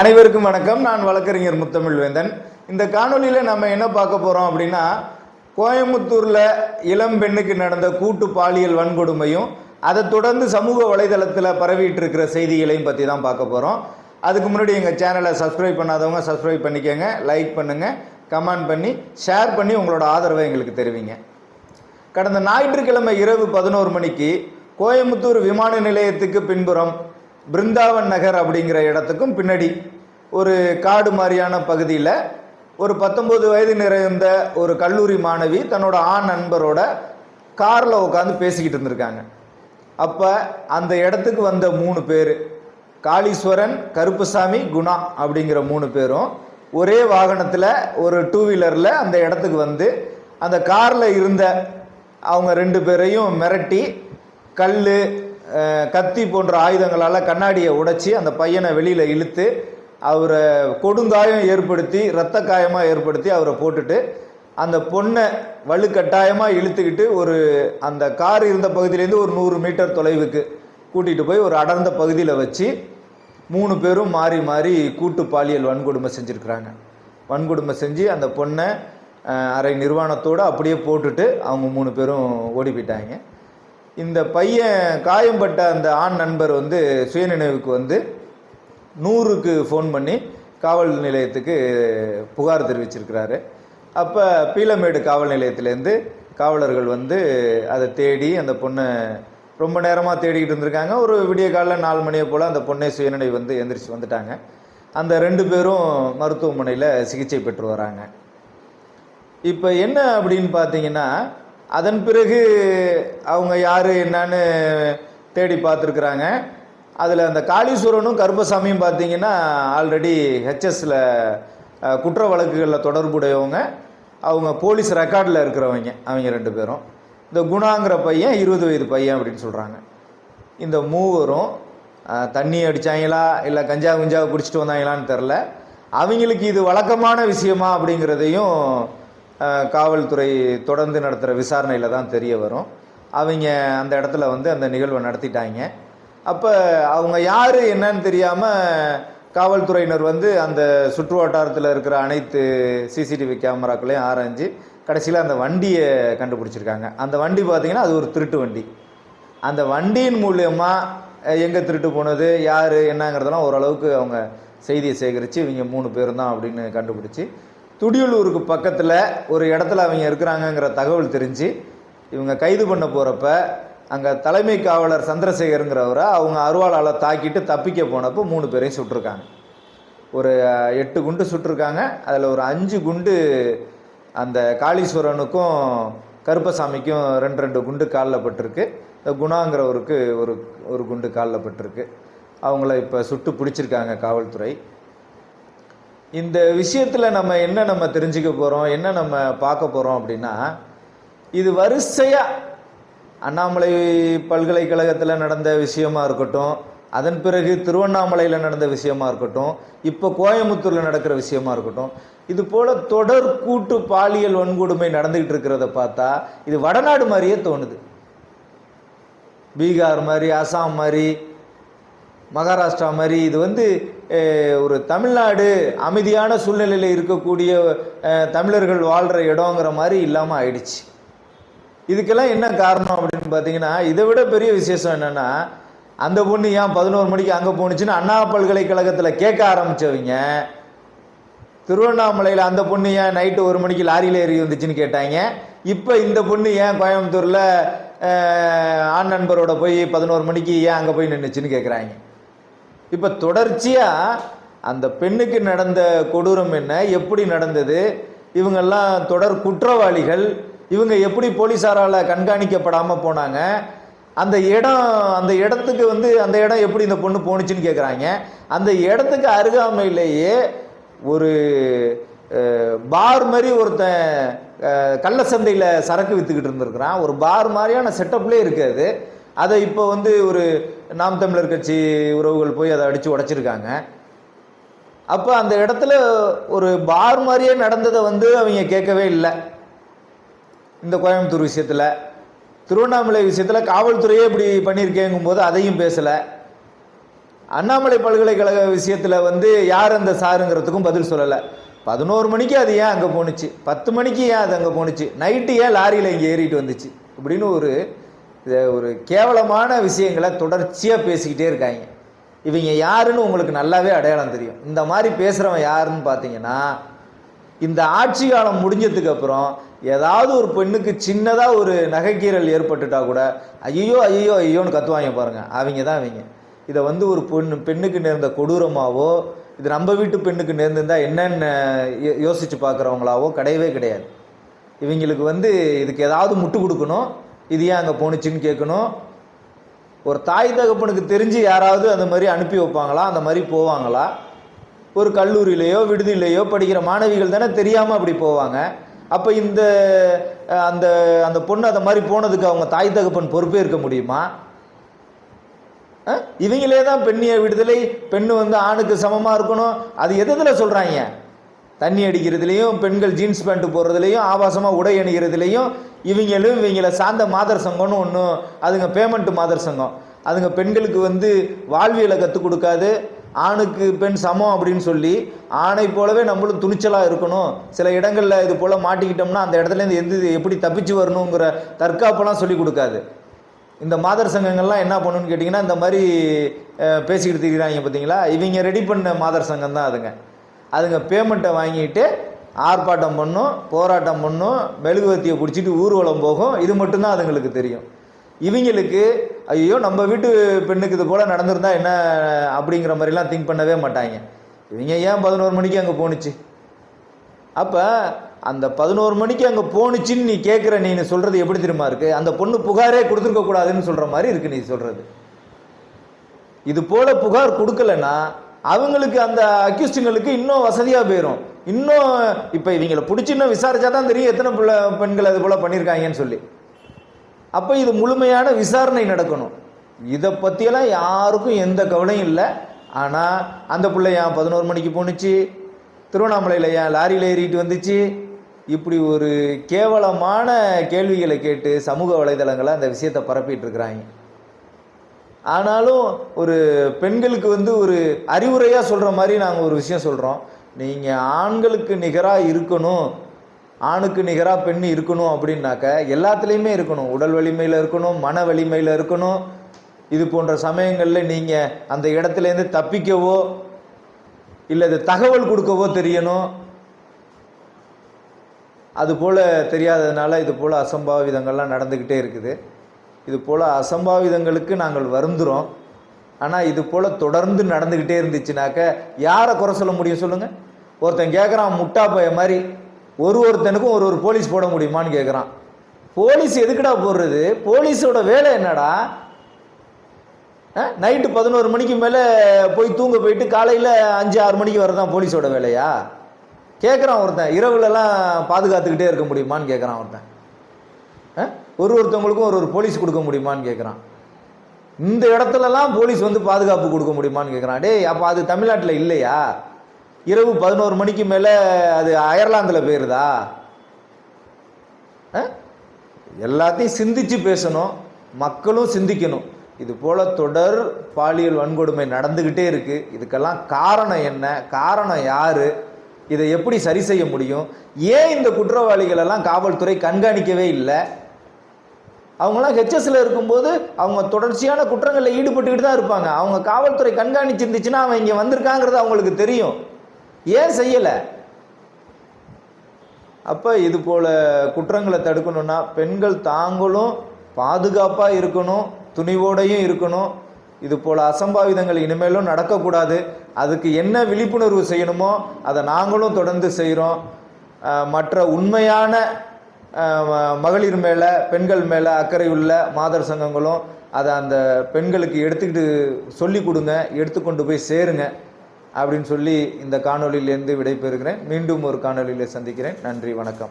அனைவருக்கும் வணக்கம். நான் வழக்கறிஞர் முத்தமிழ் வேந்தன் இந்த காணொலியில் நம்ம என்ன பார்க்க போகிறோம் அப்படின்னா கோயம்புத்தூரில் இளம் பெண்ணுக்கு நடந்த கூட்டு பாலியல் வன்கொடுமையும் அதை தொடர்ந்து சமூக வலைதளத்தில் பரவிட்டு இருக்கிற செய்திகளையும் பற்றி தான் பார்க்க போகிறோம் அதுக்கு முன்னாடி எங்கள் சேனலை சப்ஸ்கிரைப் பண்ணாதவங்க சப்ஸ்கிரைப் பண்ணிக்கோங்க லைக் பண்ணுங்கள் கமெண்ட் பண்ணி ஷேர் பண்ணி உங்களோட ஆதரவை எங்களுக்கு தெரிவிங்க. கடந்த ஞாயிற்றுக்கிழமை இரவு பதினோரு மணிக்கு கோயம்புத்தூர் விமான நிலையத்துக்கு பின்புறம் பிருந்தாவன் நகர் அப்படிங்கிற இடத்துக்கும் பின்னாடி ஒரு காடு மாதிரியான பகுதியில் ஒரு பத்தொம்போது வயது நிறைந்த ஒரு கல்லூரி மாணவி தன்னோட ஆண் நண்பரோட காரில் உட்காந்து பேசிக்கிட்டு இருந்திருக்காங்க. அப்போ அந்த இடத்துக்கு வந்த மூணு பேர் காளீஸ்வரன் கருப்புசாமி குணா அப்படிங்கிற மூணு பேரும் ஒரே வாகனத்தில் ஒரு டூ வீலரில் அந்த இடத்துக்கு வந்து அந்த காரில் இருந்த அவங்க ரெண்டு பேரையும் மிரட்டி கல் கத்தி போன்ற ஆயுதங்களால் கண்ணாடியை உடைச்சி அந்த பையனை வெளியில் இழுத்து அவரை கொடுங்காயம் ஏற்படுத்தி இரத்த காயமாக ஏற்படுத்தி அவரை போட்டுட்டு அந்த பொண்ணை வலுக்கட்டாயமாக இழுத்துக்கிட்டு ஒரு அந்த கார் இருந்த பகுதியிலேருந்து ஒரு நூறு மீட்டர் தொலைவுக்கு கூட்டிகிட்டு போய் ஒரு அடர்ந்த பகுதியில் வச்சு மூணு பேரும் மாறி மாறி கூட்டு பாலியல் வன்கொடுமை செஞ்சுருக்குறாங்க. வன்கொடுமை செஞ்சு அந்த பொண்ணை அரை நிர்வாணத்தோடு அப்படியே போட்டுட்டு அவங்க மூணு பேரும் ஓடி போயிட்டாங்க. இந்த பையன் காயம்பட்ட அந்த ஆண் நண்பர் வந்து சுயநினைவுக்கு வந்து நூறுக்கு ஃபோன் பண்ணி காவல் நிலையத்துக்கு புகார் தெரிவிச்சிருக்கிறாரு. அப்போ பீலமேடு காவல் நிலையத்திலேருந்து காவலர்கள் வந்து அதை தேடி அந்த பொண்ணை ரொம்ப நேரமாக தேடிக்கிட்டு இருந்திருக்காங்க. ஒரு விடிய காலைல நாலு மணியை போல் அந்த பொண்ணை சுயநினைவு வந்து எந்திரிச்சு வந்துட்டாங்க. அந்த ரெண்டு பேரும் மருத்துவமனையில் சிகிச்சை பெற்று வராங்க. இப்போ என்ன அப்படின்னு பார்த்தீங்கன்னா அதன் பிறகு அவங்க யார் என்னன்னு தேடி பார்த்துருக்குறாங்க. அதில் அந்த காளீஸ்வரனும் கருப்பசாமியும் பார்த்தீங்கன்னா ஆல்ரெடி ஹெச்எஸில் குற்ற வழக்குகளில் தொடர்புடையவங்க. அவங்க போலீஸ் ரெக்கார்டில் இருக்கிறவங்க அவங்க ரெண்டு பேரும். இந்த குணாங்கிற பையன் இருபது வயது பையன் அப்படின்னு சொல்கிறாங்க இந்த மூவரும் தண்ணி அடித்தாங்களா இல்லை கஞ்சா குஞ்சா குடிச்சிட்டு வந்தாங்களான்னு தெரில அவங்களுக்கு இது வழக்கமான விஷயமா அப்படிங்கிறதையும் காவல்துறை தொடர்ந்து நடத்துகிற விசாரணையில் தான் தெரிய வரும். அவங்க அந்த இடத்துல வந்து அந்த நிகழ்வை நடத்திட்டாங்க. அப்போ அவங்க யார் என்னன்னு தெரியாமல் காவல்துறையினர் வந்து அந்த சுற்று வட்டாரத்தில் இருக்கிற அனைத்து சிசிடிவி கேமராக்களையும் ஆராய்ஞ்சு கடைசியில் அந்த வண்டியை கண்டுபிடிச்சிருக்காங்க. அந்த வண்டி பார்த்தீங்கன்னா அது ஒரு திருட்டு வண்டி. அந்த வண்டியின் மூலியமாக எங்கே திருட்டு போனது யார் என்னங்கிறதெல்லாம் ஓரளவுக்கு அவங்க செய்தியை சேகரித்து இவங்க மூணு பேரும் தான் அப்படின்னு கண்டுபிடிச்சி துடியலூருக்கு பக்கத்தில் ஒரு இடத்துல அவங்க இருக்கிறாங்கங்கிற தகவல் தெரிஞ்சு இவங்க கைது பண்ண போகிறப்ப அங்கே தலைமை காவலர் சந்திரசேகருங்கிறவரை அவங்க அருவாளால் தாக்கிட்டு தப்பிக்க போனப்போ மூணு பேரையும் சுட்டிருக்காங்க. ஒரு எட்டு குண்டு சுட்டிருக்காங்க. அதில் ஒரு அஞ்சு குண்டு அந்த காளீஸ்வரனுக்கும் கருப்பசாமிக்கும் ரெண்டு ரெண்டு குண்டு காலில் பட்டிருக்கு. குணாங்கிறவருக்கு ஒரு ஒரு குண்டு காலில் பட்டிருக்கு. அவங்கள இப்போ சுட்டு பிடிச்சிருக்காங்க காவல்துறை. இந்த விஷயத்தில் நம்ம என்ன நம்ம தெரிஞ்சுக்க போகிறோம் என்ன நம்ம பார்க்க போகிறோம் அப்படின்னா இது வரிசையாக அண்ணாமலை பல்கலைக்கழகத்தில் நடந்த விஷயமா இருக்கட்டும் அதன் பிறகு திருவண்ணாமலையில் நடந்த விஷயமா இருக்கட்டும் இப்போ கோயம்புத்தூரில் நடக்கிற விஷயமா இருக்கட்டும் இது போல் தொடர் கூட்டு பாலியல் வன்கொடுமை நடந்துக்கிட்டு இருக்கிறத பார்த்தா இது வடநாடு மாதிரியே தோணுது. பீகார் மாதிரி அசாம் மாதிரி மகாராஷ்டிரா மாதிரி இது வந்து ஒரு தமிழ்நாடு அமைதியான சூழ்நிலையில் இருக்கக்கூடிய தமிழர்கள் வாழ்கிற இடங்கிற மாதிரி இல்லாமல் ஆயிடுச்சு. இதுக்கெல்லாம் என்ன காரணம் அப்படின்னு பார்த்தீங்கன்னா இதை விட பெரிய விசேஷம் என்னென்னா அந்த பொண்ணு ஏன் பதினோரு மணிக்கு அங்கே போணுச்சுன்னு அண்ணா பல்கலைக்கழகத்தில் கேட்க ஆரம்பித்தவங்க திருவண்ணாமலையில் அந்த பொண்ணு ஏன் நைட்டு ஒரு மணிக்கு லாரியில் ஏறி வந்துச்சுன்னு கேட்டாங்க. இப்போ இந்த பொண்ணு ஏன் கோயம்புத்தூரில் ஆண் நண்பரோட போய் பதினோரு மணிக்கு ஏன் அங்கே போய் நின்றுச்சுன்னு கேட்குறாங்க இப்போ தொடர்ச்சியாக அந்த பெண்ணுக்கு நடந்த கொடூரம் என்ன எப்படி நடந்தது இவங்கெல்லாம் தொடர் குற்றவாளிகள் இவங்க எப்படி போலீஸாரால் கண்காணிக்கப்படாமல் போனாங்க அந்த இடம் அந்த இடத்துக்கு வந்து அந்த இடம் எப்படி இந்த பொண்ணு போணுச்சுன்னு கேட்குறாங்க அந்த இடத்துக்கு அருகாமையிலேயே ஒரு பார் மாதிரி ஒருத்தன் கள்ளச்சந்தையில் கள்ள சந்தையில் சரக்கு விற்றுக்கிட்டு இருந்திருக்கிறான். ஒரு பார் மாதிரியான செட்டப்லேயே இருக்காது அதை இப்போ வந்து ஒரு நாம் தமிழர் கட்சி உறவுகள் போய் அதை அடித்து உடைச்சிருக்காங்க. அப்போ அந்த இடத்துல ஒரு பார் மாதிரியே நடந்ததை வந்து அவங்க கேட்கவே இல்லை. இந்த கோயம்புத்தூர் விஷயத்தில் திருவண்ணாமலை விஷயத்தில் காவல்துறையே இப்படி பண்ணியிருக்கேங்கும் போது அதையும் பேசலை. அண்ணாமலை பல்கலைக்கழக விஷயத்தில் வந்து யார் அந்த சாருங்கிறதுக்கும் பதில் சொல்லலை. பதினோரு மணிக்கு அது ஏன் அங்கே போணுச்சு? பத்து மணிக்கு ஏன் அது அங்கே போணுச்சு? நைட்டு ஏன் லாரியில் இங்கே ஏறிட்டு வந்துச்சு? இப்படின்னு ஒரு இதை ஒரு கேவலமான விஷயங்களை தொடர்ச்சியாக பேசிக்கிட்டே இருக்காங்க. இவங்க யாருன்னு உங்களுக்கு நல்லாவே அடையாளம் தெரியும். இந்த மாதிரி பேசுகிறவன் யாருன்னு பார்த்தீங்கன்னா இந்த ஆட்சி காலம் முடிஞ்சதுக்கு அப்புறம் ஏதாவது ஒரு பெண்ணுக்கு சின்னதாக ஒரு நகைக்கீரல் ஏற்பட்டுட்டா கூட ஐயோ ஐயோ ஐயோன்னு கத்துவாங்க பாருங்கள் அவங்க தான் அவங்க. இதை வந்து ஒரு பெண் பெண்ணுக்கு நேர்ந்த கொடூரமாவோ இது நம்ம வீட்டு பெண்ணுக்கு நேர்ந்திருந்தா என்னென்ன யோ- யோசிச்சு பார்க்குறவங்களாவோ கிடையவே கிடையாது. இவங்களுக்கு வந்து இதுக்கு ஏதாவது முட்டு கொடுக்கணும். இது ஏன் அங்கே போணுச்சுன்னு கேட்கணும். ஒரு தாய் தகப்பனுக்கு தெரிஞ்சு யாராவது அந்த மாதிரி அனுப்பி வைப்பாங்களா? அந்த மாதிரி போவாங்களா? ஒரு கல்லூரியிலையோ விடுதியிலையோ படிக்கிற மாணவிகள் தானே தெரியாமல் அப்படி போவாங்க. அப்போ இந்த அந்த அந்த பொண்ணு அந்த மாதிரி போனதுக்கு அவங்க தாய் தகப்பன் பொறுப்பே இருக்க முடியுமா? இவங்களே தான் பெண்ணிய விடுதலை பெண்ணு வந்து ஆணுக்கு சமமாக இருக்கணும். அது எதில் சொல்கிறாங்க தண்ணி அடிக்கிறதுலையும் பெண்கள் ஜீன்ஸ் பேண்ட்டு போடுறதுலையும் ஆபாசமாக உடை அணிகிறதுலையும் இவங்களும் இவங்கள சார்ந்த மாதர் சங்கம்னு ஒன்று அதுங்க பேமெண்ட்டு மாதர் சங்கம். அதுங்க பெண்களுக்கு வந்து வாழ்வியலை கற்றுக் கொடுக்காது ஆணுக்கு பெண் சமம் அப்படின்னு சொல்லி ஆணை போலவே நம்மளும் துணிச்சலாக இருக்கணும். சில இடங்களில் இது போல் மாட்டிக்கிட்டோம்னா அந்த இடத்துலேருந்து எந்த எப்படி தப்பிச்சு வரணுங்கிற தற்காப்பெல்லாம் சொல்லி கொடுக்காது. இந்த மாதர் சங்கங்கள்லாம் என்ன பண்ணுன்னு கேட்டிங்கன்னா இந்த மாதிரி பேசிக்கிட்டு இருக்கிறாங்க பார்த்தீங்களா இவங்க ரெடி பண்ண மாதர் சங்கம் தான் அதுங்க. அதுங்க பேமெண்ட்டை வாங்கிட்டு ஆர்ப்பாட்டம் பண்ணும் போராட்டம் பண்ணும் மெழுகுவர்த்தியை பிடிச்சிட்டு ஊர்வலம் போகும். இது மட்டும்தான் அதுங்களுக்கு தெரியும். இவங்களுக்கு ஐயோ நம்ம வீட்டு பெண்ணுக்கு இது போல் நடந்திருந்தா என்ன அப்படிங்கிற மாதிரிலாம் திங்க் பண்ணவே மாட்டாங்க. இவங்க ஏன் பதினோரு மணிக்கு அங்கே போணுச்சு? அப்போ அந்த பதினோரு மணிக்கு அங்கே போணுச்சின்னு நீ கேட்குற நீ சொல்கிறது எப்படி தெரியுமா இருக்குது அந்த பொண்ணு புகாரே கொடுத்துருக்க கூடாதுன்னு சொல்கிற மாதிரி இருக்குது நீ சொல்கிறது இது போல புகார் கொடுக்கலன்னா அவங்களுக்கு அந்த அக்யூஸ்டுங்களுக்கு இன்னும் வசதியாக போயிடும் இன்னும் இப்போ இவங்களை பிடிச்சி இன்னும் விசாரிச்சா தான் தெரியும் எத்தனை பிள்ளை பெண்கள் அது போல் பண்ணியிருக்காங்கன்னு சொல்லி. அப்போ இது முழுமையான விசாரணை நடக்கணும். இதை பற்றியெல்லாம் யாருக்கும் எந்த கவலையும் இல்லை. ஆனால் அந்த பிள்ளை ஏன் பதினோரு மணிக்கு போணுச்சு? திருவண்ணாமலையில் ஏன் லாரியில் ஏறிட்டு வந்துச்சு? இப்படி ஒரு கேவலமான கேள்விகளை கேட்டு சமூக வலைதளங்களை அந்த விஷயத்தை பரப்பிட்டு இருக்கிறாங்க. ஆனாலும் ஒரு பெண்களுக்கு வந்து ஒரு அறிவுரையாக சொல்கிற மாதிரி நாங்கள் ஒரு விஷயம் சொல்கிறோம் நீங்கள் ஆண்களுக்கு நிகராக இருக்கணும் ஆணுக்கு நிகராக பெண் இருக்கணும் அப்படின்னாக்க எல்லாத்துலேயுமே இருக்கணும். உடல் வலிமையில் இருக்கணும் மன வலிமையில் இருக்கணும். இது போன்ற சமயங்களில் நீங்கள் அந்த இடத்துலேருந்து தப்பிக்கவோ இல்லை இது தகவல் கொடுக்கவோ தெரியணும். அது போல் தெரியாததுனால இது போல் அசம்பாவிதங்கள்லாம் நடந்துக்கிட்டே இருக்குது. இது போல் அசம்பாவிதங்களுக்கு நாங்கள் வருந்துறோம். ஆனால் இது போல் தொடர்ந்து நடந்துக்கிட்டே இருந்துச்சுனாக்க யாரை குறை சொல்ல முடியும் சொல்லுங்கள் ஒருத்தன் கேட்குறான் முட்டா போய மாதிரி ஒரு ஒருத்தனுக்கும் ஒரு ஒரு போலீஸ் போட முடியுமான்னு கேட்குறான் போலீஸ் எதுக்குடா போடுறது? போலீஸோட வேலை என்னடா? நைட்டு பதினோரு மணிக்கு மேலே போய் தூங்க போயிட்டு காலையில் அஞ்சு ஆறு மணிக்கு வரதான் போலீஸோட வேலையா? கேட்குறான் ஒருத்தன் இரவுலலாம் பாதுகாத்துக்கிட்டே இருக்க முடியுமான்னு கேட்குறான் ஒருத்தன். ஆ? ஒரு ஒருத்தவங்களுக்கும் ஒரு ஒரு போலீஸ் கொடுக்க முடியுமான்னு கேட்குறான் இந்த இடத்துலலாம் போலீஸ் வந்து பாதுகாப்பு கொடுக்க முடியுமான்னு கேட்குறான் டேய் அப்போ அது தமிழ்நாட்டில் இல்லையா? இரவு பதினோரு மணிக்கு மேலே அது அயர்லாந்தில் போயிருதா? ஆ? எல்லாத்தையும் சிந்திச்சு பேசணும். மக்களும் சிந்திக்கணும். இது போல தொடர் பாலியல் வன்கொடுமை நடந்துக்கிட்டே இருக்கு. இதுக்கெல்லாம் காரணம் என்ன? காரணம் யாரு? இதை எப்படி சரி செய்ய முடியும்? ஏன் இந்த குற்றவாளிகளெல்லாம் காவல்துறை கண்காணிக்கவே இல்லை? அவங்களாம் ஹெச்எஸ்ல இருக்கும்போது அவங்க தொடர்ச்சியான குற்றங்களில் ஈடுபட்டுக்கிட்டு தான் இருப்பாங்க. அவங்க காவல்துறை கண்காணிச்சிருந்துச்சுன்னா அவன் இங்கே வந்திருக்காங்கிறது அவங்களுக்கு தெரியும். ஏன் செய்யலை? அப்போ இது போல குற்றங்களை தடுக்கணும்னா பெண்கள் தாங்களும் பாதுகாப்பாக இருக்கணும் துணிவோடையும் இருக்கணும். இது போல அசம்பாவிதங்கள் இனிமேலும் நடக்கக்கூடாது. அதுக்கு என்ன விழிப்புணர்வு செய்யணுமோ அதை நாங்களும் தொடர்ந்து செய்கிறோம் மற்ற உண்மையான மகளிர் மேலே பெண்கள் மேலே அக்கறை உள்ள மாதர் சங்கங்களும் அதை அந்த பெண்களுக்கு எடுத்துக்கிட்டு சொல்லி கொடுங்க எடுத்துக்கொண்டு போய் சேருங்க அப்படின்னு சொல்லி இந்த காணொளியிலேருந்து விடைபெறுகிறேன். மீண்டும் ஒரு காணொளியில் சந்திக்கிறேன். நன்றி வணக்கம்.